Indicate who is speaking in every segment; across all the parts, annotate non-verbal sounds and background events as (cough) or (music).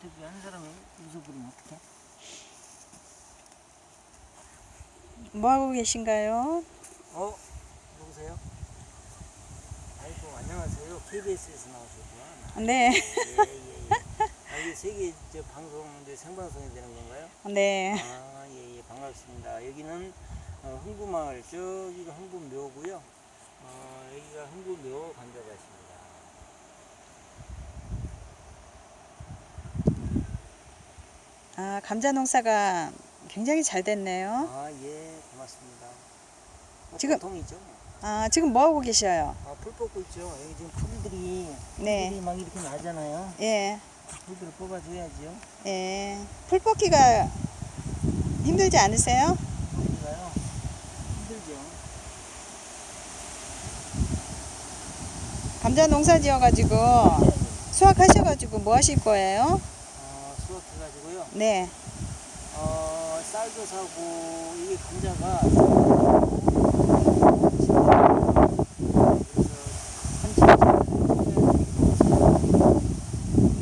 Speaker 1: 저기 한 사람이 웃어버리면 어떡해?
Speaker 2: 뭐 하고 계신가요?
Speaker 1: 어? 누구세요? 아이고 안녕하세요. KBS에서 나오셨구나.
Speaker 2: 네.
Speaker 1: 예 예 예. (laughs) 아, 이게 세계 저 방송 이제 생방송이 되는 건가요?
Speaker 2: 네.
Speaker 1: 아 예 예 반갑습니다. 여기는 어, 흥부마을 저기가 흥부묘고요. 어, 여기가 흥부묘 감자밭입니다.
Speaker 2: 아, 감자 농사가 굉장히 잘 됐네요.
Speaker 1: 아 예 고맙습니다. 뭐
Speaker 2: 지금-
Speaker 1: 보통이죠.
Speaker 2: 아, 지금 뭐 하고 계셔요?
Speaker 1: 아, 풀 뽑고 있죠. 여기 지금 풀들이
Speaker 2: 네.
Speaker 1: 풀들이 막 이렇게 나잖아요.
Speaker 2: 예.
Speaker 1: 풀들을 뽑아줘야죠.
Speaker 2: 예. 풀 뽑기가 힘들지 않으세요?
Speaker 1: 어디가요? 힘들죠.
Speaker 2: 감자 농사 지어 가지고 수확하셔 가지고 뭐 하실 거예요?
Speaker 1: 어, 수확해가지고요.
Speaker 2: 네.
Speaker 1: 어, 쌀도 사고 이게 감자가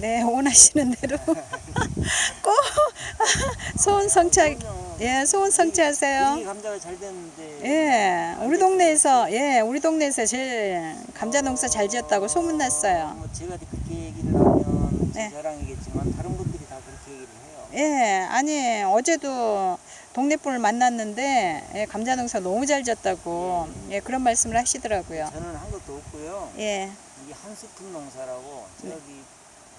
Speaker 2: 네, 원하시는 대로 (laughs) 꼭 소원 성취하, 예, 소원
Speaker 1: 이
Speaker 2: 성취하세요.
Speaker 1: 감자가 잘 됐는데
Speaker 2: 예, 우리 동네에서, 예, 우리 동네에서 제일 감자 농사 잘 지었다고 소문 났어요.
Speaker 1: 뭐 제가 그렇게 얘기를 하면 제
Speaker 2: 네.
Speaker 1: 자랑이겠지만 다른 분들이 다 그렇게 얘기를 해요.
Speaker 2: 예, 아니, 어제도 동네 분을 만났는데, 예, 감자 농사 너무 잘 지었다고, 예, 그런 말씀을 하시더라고요.
Speaker 1: 저는 한 것도 없고요.
Speaker 2: 예,
Speaker 1: 이게 한 스푼 농사라고 저기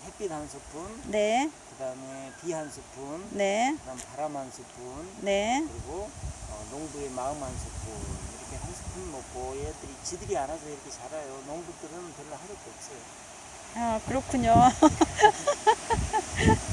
Speaker 1: 햇빛 한 스푼,
Speaker 2: 네,
Speaker 1: 그다음에 비 한 스푼,
Speaker 2: 네,
Speaker 1: 그다음 바람 한 스푼,
Speaker 2: 네,
Speaker 1: 그리고 어, 농부의 마음 한 스푼 이렇게 한 스푼 먹고 얘들이 지들이 알아서 이렇게 자라요. 농부들은 별로 할 것도 없어요.
Speaker 2: 아, 그렇군요. (laughs)